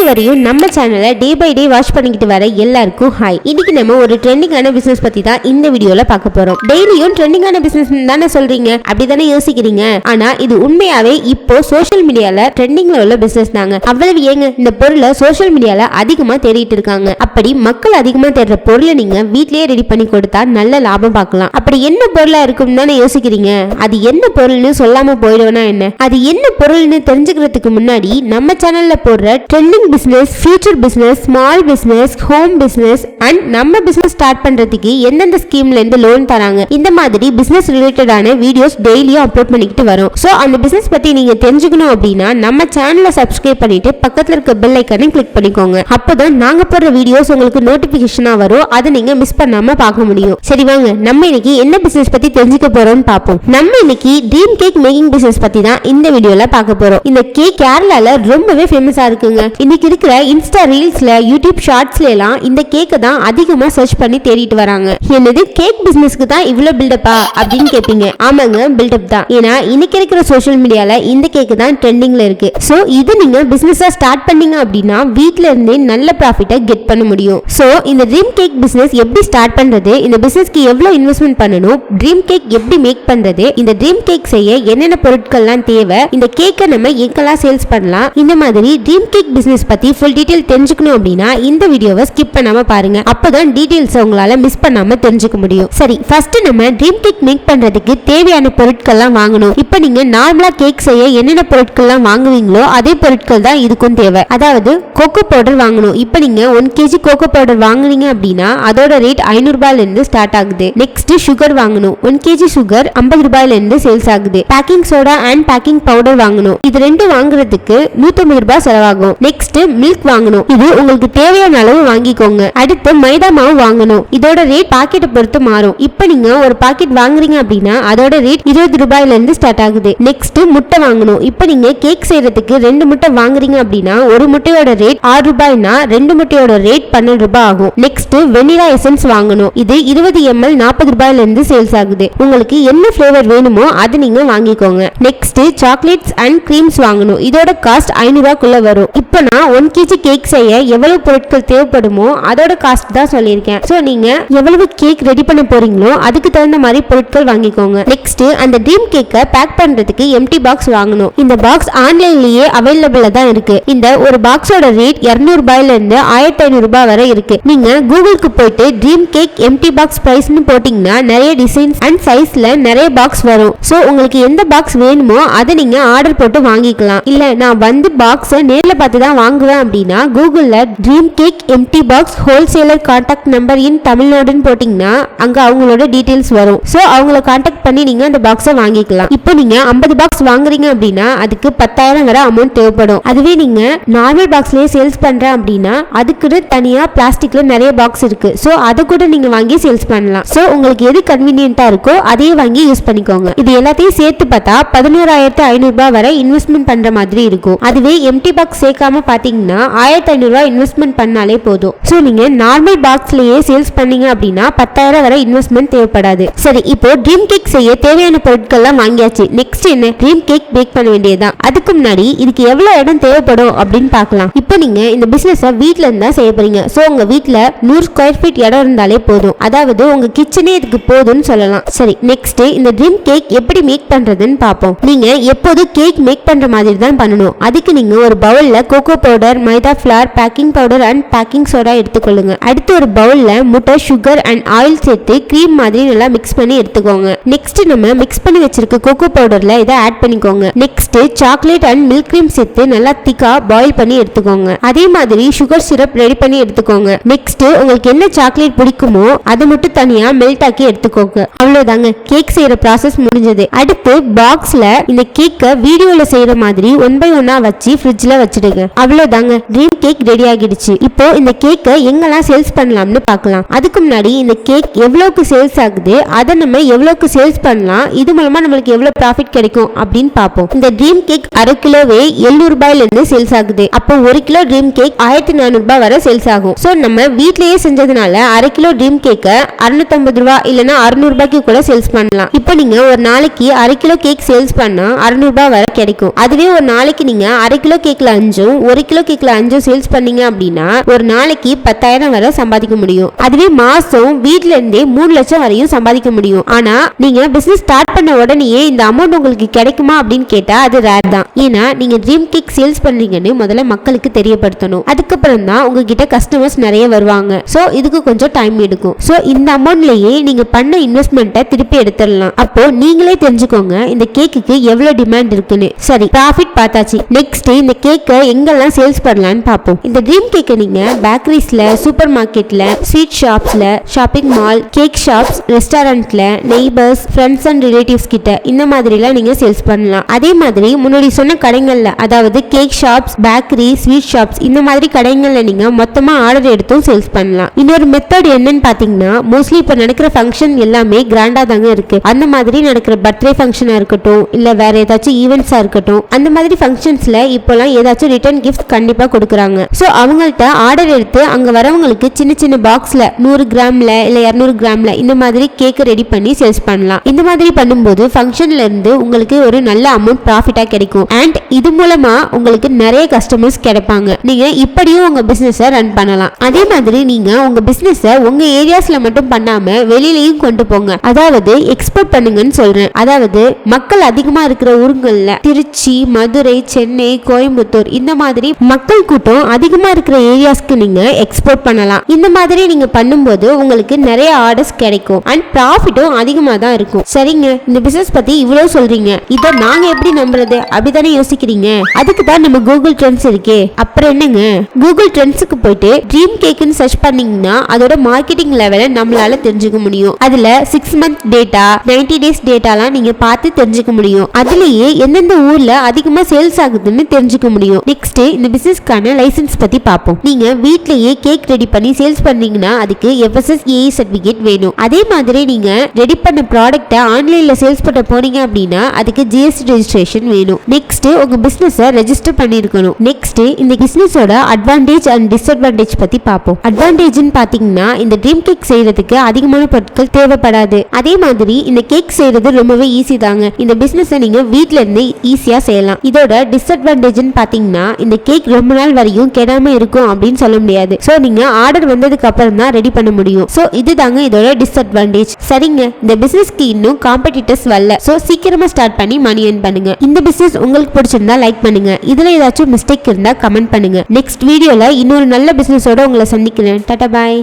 இன்னைக்கு வரையும் நம்ம சேனலை டே பை டே வாட்ச் பண்ணிக்கிட்டு வர எல்லாருக்கும் ஹாய் இன்னைக்கு நம்ம ஒரு ட்ரெண்டிங்கான பிசினஸ் பத்தி தான் இந்த வீடியோல பார்க்க போறோம். டெய்லியும் ட்ரெண்டிங்கான பிசினஸ் தானே சொல்றீங்க? அப்படிதானே யோசிக்கிறீங்க? ஆனா இது உண்மையாவே இப்போ சோஷியல் மீடியால ட்ரெண்டிங்ல உள்ள பிசினஸ் தாங்க. அவ்வளவு ஏங்க இந்த பொருளை சோஷியல் மீடியால அதிகமா தேடிட்டு இருக்காங்க. அப்படி மக்கள் அதிகமா தேடுற பொருளை நீங்க வீட்லயே ரெடி பண்ணி கொடுத்தா நல்ல லாபம் பார்க்கலாம். அப்படி என்ன பொருளா இருக்கும் தானே யோசிக்கிறீங்க? அது என்ன பொருள்னு சொல்லாம போயிடுவேனா என்ன? அது என்ன பொருள்னு தெரிஞ்சுக்கிறதுக்கு முன்னாடி நம்ம சேனல்ல போடுற trending business future business small business home business and நம்ம பிஸ்னஸ் ஸ்டார்ட் பண்றதுக்கு எந்தெந்த ஸ்கீம்ல இருந்து லோன் தராங்க இந்த மாதிரி பிஸ்னஸ் ரிலேட்டடான வீடியோஸ் டெய்லியும் அப்லோட் பண்ணிக்கிட்டு வரோம். ஸோ அந்த பிஸ்னஸ் பத்தி நீங்க தெரிஞ்சுக்கணும் அப்படின்னா நம்ம சேனலை சப்ஸ்கிரைப் பண்ணிட்டு பக்கத்துல இருக்க பெல் ஐக்கனை கிளிக் பண்ணிக்கோங்க. அப்போதான் நாங்க போடுற வீடியோஸ் உங்களுக்கு நோட்டிபிகேஷனா வரும். அதை நீங்க மிஸ் பண்ணாம பார்க்க முடியும். சரி வாங்க. நம்ம இன்னைக்கு என்ன பிஸ்னஸ் பத்தி தெரிஞ்சுக்க போறோம்னு பார்ப்போம். நம்ம இன்னைக்கு ட்ரீம் கேக் மேக்கிங் பிஸ்னஸ் பத்தி தான் இந்த வீடியோல பார்க்க போறோம். இந்த கேக் கேரளால ரொம்பவே ஃபேமஸா இருக்குங்க. இன்னைக்கு இருக்கிற இன்ஸ்டா ரீல்ஸ்ல யூடியூப் ஷார்ட்ஸ்ல எல்லாம் இந்த கேக்கை தான் அதிகமா சர்ச் பண்ணி தேடிட்டு வராங்க. என்னது கேக் பிசினஸ்க்கு தான் இவ்வளவு பில்டப்பா அப்படின்னு கேட்பீங்க ஆமாங்க பில்டப் தான். ஏன்னா இன்னைக்கு இருக்கிற சோஷியல் மீடியால இந்த கேக்கு தான் ட்ரெண்டிங்ல இருக்கு. சோ இது நீங்க பிசினஸா ஸ்டார்ட் பண்ணீங்க அப்படின்னா வீட்ல இருந்தே நல்ல ப்ராஃபிட்டை கெட் பண்ண முடியும். சோ இந்த ட்ரீம் கேக் பிசினஸ் எப்படி ஸ்டார்ட் பண்றது இந்த பிசினஸ்க்கு எவ்வளவு இன்வெஸ்ட்மெண்ட் பண்ணணும் ட்ரீம் கேக் எப்படி மேக் பண்றது இந்த ட்ரீம் கேக் செய்ய என்னென்ன பொருட்கள்லாம் தேவை இந்த கேக்கை நம்ம எங்கெல்லாம் சேல்ஸ் பண்ணலாம் இந்த மாதிரி ட்ரீம் கேக் பிசினஸ் பற்றி ஃபுல் டீட்டெயில் தெரிஞ்சுக்கணும் அப்படின்னா இந்த வீடியோவை ஸ்கிப் பண்ணாம பாருங்க. அப்பதான் டீட்டெயில்ஸை உங்களால் மிஸ் பண்ணாமல் தெரிஞ்சுக்க முடியும். சரி ஃபர்ஸ்ட் நம்ம ட்ரீம் கேக் மேக் பண்ணுறதுக்கு தேவையான பொருட்கள்லாம் வாங்கணும். இப்போ நீங்கள் நார்மலாக கேக் செய்ய என்னென்ன பொருட்கள்லாம் வாங்குவீங்களோ அதே பொருட்கள் தான் இதுக்கும் தேவை. அதாவது கோகோ பவுடர் வாங்கணும். இப்போ நீங்கள் ஒன் கேஜி கோகோ பவுடர் வாங்குனீங்க அப்படின்னா அதோட ரேட் ஐநூறு ஸ்டார்ட் ஆகுது. நெக்ஸ்ட் சுகர் வாங்கணும். ஒன் கேஜி சுகர் ஐம்பது ரூபாயிலேருந்து சேல்ஸ் ஆகுது. Baking soda and baking powder வாங்கணும். இது ரெண்டும் வாங்குறதுக்கு நூற்றம்பது ரூபாய் செலவாகும். நெக்ஸ்ட் மில்க் வாங்கணும். இது உங்களுக்கு தேவையான அளவு வாங்கிக்கோங்க. அடுத்து மைதா மாவு வாங்கணும். இதோட ரேட் பாக்கெட்டை பொறுத்து மாறும். இப்போ நீங்க ஒரு பாக்கெட் வாங்குறீங்க அப்படின்னா அதோட ரேட் இருபது ரூபாயில இருந்து ஸ்டார்ட் ஆகுது. நெக்ஸ்ட் முட்டை வாங்கணும். இப்போ நீங்க கேக் செய்யறதுக்கு ரெண்டு முட்டை வாங்குறீங்க அப்படின்னா ஒரு முட்டையோட ரேட் ஆறு ரூபாய்னா ரெண்டு முட்டையோட ரேட் பன்னெண்டு ரூபாய் ஆகும். நெக்ஸ்ட் வெனிலா எசன்ஸ் வாங்கணும். இது இருபது எம்எல் நாற்பது ரூபாயில இருந்து சேல்ஸ் ஆகுது. உங்களுக்கு என்ன ஃபிளேவர் வேணுமோ அது நீங்க வாங்கிக்கோங்க. நெக்ஸ்ட் சாக்லேட்ஸ் அண்ட் க்ரீம்ஸ் வாங்கணும். இதோட காஸ்ட் ஐநூறுவாக்குள்ள வரும். இப்போ நான் ஒன் கேஜி கேக் செய்ய எவ்வளவு பொருட்கள் தேவைப்படுமோ அதோட காஸ்ட் தான் சொல்லியிருக்கேன். ஸோ நீங்க எவ்வளவு கேக் ரெடி பண்ண போறீங்களோ அதுக்கு தகுந்த மாதிரி பொருட்கள் வாங்கிக்கோங்க. நெக்ஸ்ட் அந்த ட்ரீம் கேக்கை பேக் பண்றதுக்கு எம்டி பாக்ஸ் வாங்கணும். இந்த பாக்ஸ் ஆன்லைன்லயே அவைலபிளா தான் இருக்கு. இந்த ஒரு பாக்ஸோட ரேட் இருநூறு ரூபாயில இருந்து ஆயிரத்தி ஐநூறு ரூபாய் வரை இருக்கு. நீங்க கூகுளுக்கு போயிட்டு ட்ரீம் கேக் எம்டி பாக்ஸ் பிரைஸ்னு போட்டீங்கன்னா நிறைய டிசைன்ஸ் அண்ட் சைஸ்ல நிறைய பாக்ஸ் வரும். ஸோ உங்களுக்கு எந்த பாக்ஸ் வேணுமோ அதை நீங்க ஆர்டர் போட்டு வாங்கிக்கலாம். இல்ல நான் வந்து பாக்ஸை நேரில் பார்த்து தான் வாங்குவேன் அப்படின்னா கூகுளில் dream cake empty box wholesaler contact number in தமிழ்நாடுன்னு போட்டிங்கன்னா அங்கே அவங்களோட டீட்டெயில்ஸ் வரும். ஸோ அவங்கள கான்டாக்ட் பண்ணி நீங்கள் அந்த பாக்ஸை வாங்கிக்கலாம். இப்போ நீங்கள் ஐம்பது பாக்ஸ் வாங்குறீங்க அப்படின்னா அதுக்கு பத்தாயிரம் வர அமௌண்ட் தேவைப்படும். அதுவே நீங்கள் நார்மல் பாக்ஸ்லேயே சேல்ஸ் பண்ணுறேன் அப்படின்னா அதுக்குன்னு தனியாக பிளாஸ்டிக்கில் நிறைய பாக்ஸ் இருக்குது ஸோ அதை கூட நீங்கள் வாங்கி சேல்ஸ் பண்ணலாம். ஸோ உங்களுக்கு எது கன்வீனியண்ட்டாக இருக்கோ அதையே வாங்கி யூஸ் பண்ணிக்கோங்க. இது எல்லாத்தையும் சேர்த்து பார்த்தா பதினோராயிரத்து ஐநூறு வரை இன்வெஸ்ட்மெண்ட் பண்ணுற மாதிரி இருக்கும். அதுவே எம்டி பாக்ஸ் சேர்க்காம பார்த்தீங்கன்னா ஆயிரத்தி ஐநூறு இன்வெஸ்ட்மெண்ட் பண்ணாலே போதும். ஸோ நீங்க நார்மல் பாக்ஸ்லயே சேல்ஸ் பண்ணீங்க அப்படின்னா பத்தாயிரம் வரை இன்வெஸ்ட்மெண்ட் தேவைப்படாது. சரி இப்போ ட்ரீம் கேக் செய்ய தேவையான பொருட்கள்லாம் வாங்கியாச்சு. நெக்ஸ்ட் என்ன? ட்ரீம் கேக் பேக் பண்ண வேண்டியதுதான். அதுக்கு முன்னாடி இதுக்கு எவ்வளவு இடம் தேவைப்படும் அப்படின்னு பார்க்கலாம். இப்போ நீங்க இந்த பிசினஸ் வீட்ல இருந்தா செய்ய போறீங்க. ஸோ உங்க வீட்டில் நூறு ஸ்கொயர் ஃபீட் இடம் இருந்தாலே போதும். அதாவது உங்க கிச்சனே இதுக்கு போதும்னு சொல்லலாம். சரி நெக்ஸ்ட் இந்த ட்ரீம் கேக் எப்படி மேக் பண்றதுன்னு பார்ப்போம். நீங்க எப்போது கேக் மேக் பண்ற மாதிரி தான் பண்ணணும். அதுக்கு நீங்க ஒரு பவுல்ல cocoa powder maida flour baking powder and baking soda எடுத்துக்கொள்ளுங்க. அடுத்து ஒரு பவுலில் முட்டை சுகர் அண்ட் ஆயில் சேர்த்து க்ரீம் மாதிரி நல்லா மிக்ஸ் பண்ணி எடுத்துக்கோங்க. நெக்ஸ்ட் நம்ம மிக்ஸ் பண்ணி வச்சிருக்க கோகோ பவுடர்ல இதை ஆட் பண்ணிக்கோங்க. Next chocolate and milk cream சேர்த்து நல்லா திக்கா பாயில் பண்ணி எடுத்துக்கோங்க. அதே மாதிரி சுகர் சிரப் ரெடி பண்ணி எடுத்துக்கோங்க. நெக்ஸ்ட் உங்களுக்கு என்ன சாக்லேட் பிடிக்குமோ அதை மட்டும் தனியா மெல்ட் ஆக்கி எடுத்துக்கோங்க. அவ்வளவுதாங்க. கேக் செய்யற ப்ராசஸ் முடிஞ்சது. அடுத்து பாக்ஸ்ல இந்த கேக்கை வீடியோல செய்யற மாதிரி ஒன் பை ஒன்னா வச்சு ஃப்ரிட்ஜ்ல வச்சிடுங்க. அவ்வளவுதாங்க. ட்ரீம் கேக் ரெடி ஆகிடுச்சு. இப்போ இந்த கேக்கை எங்கெல்லாம் சேல்ஸ் பண்ணலாம்னு பார்க்கலாம். அதுக்கு முன்னாடி இந்த கேக் எவ்வளவுக்கு சேல்ஸ் ஆகுது அதை நம்ம எவ்வளவுக்கு சேல்ஸ் பண்ணலாம் இது மூலமா நம்மளுக்கு எவ்வளவு ப்ராஃபிட் கிடைக்கும் அப்படின்னு பார்ப்போம். இந்த ட்ரீம் கேக் அரை கிலோவே எழுநூறு ரூபாயில இருந்து சேல்ஸ் ஆகுது. அப்போ ஒரு கிலோ ட்ரீம் கேக் ஆயிரத்தி நானூறு ரூபாய் வரை சேல்ஸ் ஆகும். ஸோ நம்ம வீட்லயே செஞ்சதுனால அரை கிலோ ட்ரீம் கேக்கை அறுநூத்தம்பது ரூபா இல்லைன்னா அறுநூறு ரூபாய்க்கு கூட சேல்ஸ் பண்ணலாம். இப்போ நீங்க ஒரு நாளைக்கு அரை கிலோ கேக் சேல்ஸ் பண்ணா அறுநூறு ரூபாய் வரை கிடைக்கும். அதுவே ஒரு நாளைக்கு நீங்க அரை கிலோ கேக்ல அஞ்சும் ஒரு கிலோ கேக்ல அஞ்சு சேல்ஸ் பண்ணீங்க அப்படின்னா ஒரு நாளைக்கு பத்தாயிரம் வரை சம்பாதிக்க முடியும். அதுவே மாசம் வீட்ல இருந்தே மூணு லட்சம் வரையும் சம்பாதிக்க முடியும். ஆனா நீங்க பிசினஸ் ஸ்டார்ட் பண்ண உடனேயே இந்த அமௌண்ட் உங்களுக்கு கிடைக்குமா அப்படின்னு கேட்டா அது ரேர் தான். ஏன்னா நீங்க ட்ரீம் கேக் சேல்ஸ் பண்றீங்கன்னு முதல்ல மக்களுக்கு தெரியப்படுத்தணும். அதுக்கப்புறம் தான் உங்ககிட்ட கஸ்டமர்ஸ் நிறைய வருவாங்க. சோ இதுக்கு கொஞ்சம் டைம் எடுக்கும். சோ இந்த அமௌண்ட்லயே நீங்க பண்ண இன்வெஸ்ட்மெண்ட்டை திருப்பி எடுத்துடலாம். அப்போ நீங்களே தெரிஞ்சுக்கோங்க இந்த கேக்குக்கு எவ்வளவு டிமாண்ட் இருக்குன்னு. சரி ப்ராஃபிட் பார்த்தாச்சு. நெக்ஸ்ட் இந்த கேக்கை எங்கெல்லாம் சேல்ஸ் பண்ணலாம்னு பார்ப்போம். இந்த ட்ரீம் கேக்கை நீங்க பேக்கரிஸ்ல சூப்பர் மார்க்கெட்ல ஸ்வீட் ஷாப்ஸ்ல ஷாப்பிங் மால் கேக் ஷாப்ஸ் ரெஸ்டாரண்ட்ல நெய்பர்ஸ் ஃப்ரெண்ட்ஸ் அண்ட் ரிலேட்டிவ்ஸ் கிட்ட இந்த மாதிரிலாம் நீங்க சேல்ஸ் பண்ணலாம். அதே மாதிரி முன்னாடி சொன்ன கடைகள்ல அதாவது cake shops bakery sweet shops இந்த மாதிரி கடைகள்ல நீங்க மொத்தமா ஆர்டர் எடுத்தும் சேல்ஸ் பண்ணலாம். இன்னொரு மெத்தட் என்னன்னு பாத்தீங்கன்னா மோஸ்ட்லி இப்ப நடக்கிற ஃபங்க்ஷன் எல்லாமே கிராண்டா தாங்க இருக்கு. அந்த மாதிரி நடக்கிற பர்த்டே ஃபங்க்ஷனா இருக்கட்டும் இல்ல வேற ஏதாச்சும் ஈவெண்ட்ஸா இருக்கட்டும் அந்த மாதிரி ஃபங்க்ஷன்ஸ்ல இப்போலாம் ஏதாச்சும் ரிட்டர்ன் கிஃப்ட் கண்டிப்பா கொடுக்குறாங்க. ஸோ அவங்கள்ட்ட ஆர்டர் எடுத்து அங்க வரவங்களுக்கு சின்ன சின்ன பாக்ஸ்ல நூறு கிராம்ல இல்ல இரநூறு கிராம்ல இந்த மாதிரி கேக் ரெடி பண்ணி சேல்ஸ் பண்ணலாம். இந்த மாதிரி பண்ணும்போது ஃபங்க்ஷன்ல இருந்து உங்களுக்கு ஒரு நல்ல அமௌண்ட் ப்ராஃபிட்டா கிடைக்கும். அண்ட் இது மூலமா உங்களுக்கு நிறைய கஸ்டமர்ஸ் கிடைப்பாங்க. நீங்க இப்படியும் உங்க பிஸ்னஸை ரன் பண்ணலாம். அதே மாதிரி நீங்க உங்க பிஸ்னஸை உங்க ஏரியாஸ்ல மட்டும் பண்ணாம வெளியிலையும் கொண்டு போங்க. அதாவது எக்ஸ்போர்ட் பண்ணுங்கன்னு சொல்றேன். அதாவது மக்கள் அதிகமா இருக்கிற ஊருங்கள்ல திருச்சி மதுரை சென்னை கோயம்புத்தூர் இந்த மாதிரி மக்கள் கூட்டம் அதிகமாக இருக்கிற ஏரியாஸ்க்கு நீங்கள் எக்ஸ்போர்ட் பண்ணலாம். இந்த மாதிரி நீங்கள் பண்ணும்போது உங்களுக்கு நிறைய ஆர்டர்ஸ் கிடைக்கும். அண்ட் ப்ராஃபிட்டும் அதிகமாக தான் இருக்கும். சரிங்க? இந்த பிசினஸ் பற்றி இவ்வளோ சொல்கிறீங்க இதை நாங்கள் எப்படி நம்புறது? அப்படிதானே யோசிக்கிறீங்க? அதுக்கு தான் நம்ம கூகுள் ட்ரெண்ட்ஸ் இருக்கே. அப்புறம் என்னங்க? கூகுள் ட்ரெண்ட்ஸுக்கு போயிட்டு ட்ரீம் கேக்குன்னு சர்ச் பண்ணீங்கன்னா அதோட மார்க்கெட்டிங் லெவலை நம்மளால தெரிஞ்சுக்க முடியும். அதுல சிக்ஸ் மந்த் டேட்டா 90 டேஸ் டேட்டாலாம் நீங்க பார்த்து தெரிஞ்சுக்க முடியும். அதுலயே எந்தெந்த ஊர்ல அதிகமா சேல்ஸ் ஆகுதுன்னு தெரிஞ்சுக்க முடியும். நெக்ஸ்ட் இந்த பிசினஸ்க்கான லைசன்ஸ் பத்தி பார்ப்போம். நீங்க வீட்லயே கேக் ரெடி பண்ணி சேல்ஸ் பண்ணீங்கன்னா அதுக்கு எஃப்எஸ்எஸ்ஏ சர்டிபிகேட் வேணும். அதே மாதிரி நீங்க ரெடி பண்ண ப்ராடக்ட்டை ஆன்லைன்ல சேல்ஸ் பண்ண போனீங்க அப்படின்னா அதுக்கு ஜிஎஸ்டி ரெஜிஸ்ட்ரேஷன் வேணும். நெக்ஸ்ட் உங்க பிசினஸை ரெஜிஸ்டர் பண்ணிருக்கணும். நெக்ஸ்ட் இந்த பிசினஸோட அட்வான்டேஜ் அண்ட் டிஸ்அட்வான்டேஜ் பத்தி பார்ப்போம். அட்வான்டேஜ்னு பாத்தீங்கன்னா இந்த ட்ரீம் கேக் செய்யறதுக்கு அதிகமான பொருட்கள் தேவைப்படாது. அதே மாதிரி இந்த கேக் செய்யறது ரொம்பவே ஈஸி தாங்க. இந்த பிசினஸை நீங்க வீட்ல இருந்து ஈஸியா செய்யலாம். இதோட டிஸ்அட்வான்டேஜ்னு பாத்தீங்கன்னா இந்த கேக் ரொம்ப நாள் வரையும் கெடாம இருக்கும் அப்படின்னு சொல்ல முடியாது. சோ நீங்க ஆர்டர் வந்ததுக்கு அப்புறம் தான் ரெடி பண்ண முடியும். சோ இதுதாங்க இதோட டிஸ்அட்வான்டேஜ் சரிங்க இந்த பிசினஸ்க்கு இன்னும் காம்படிட்டர்ஸ் வரல. சோ சீக்கிரமா ஸ்டார்ட் பண்ணி மணி ஏர்ன் பண்ணுங்க. இந்த பிசினஸ் உங்களுக்கு பிடிச்சிருந்தா லைக் பண்ணுங்க. இதுல ஏதாச்சும் மிஸ்டேக் இருந்தா கமெண்ட் பண்ணுங்க. நெக்ஸ்ட் வீடியோல இன்னொரு நல்ல பிசினஸோட உங்களை சந்திக்கிறேன். டாடா பாய்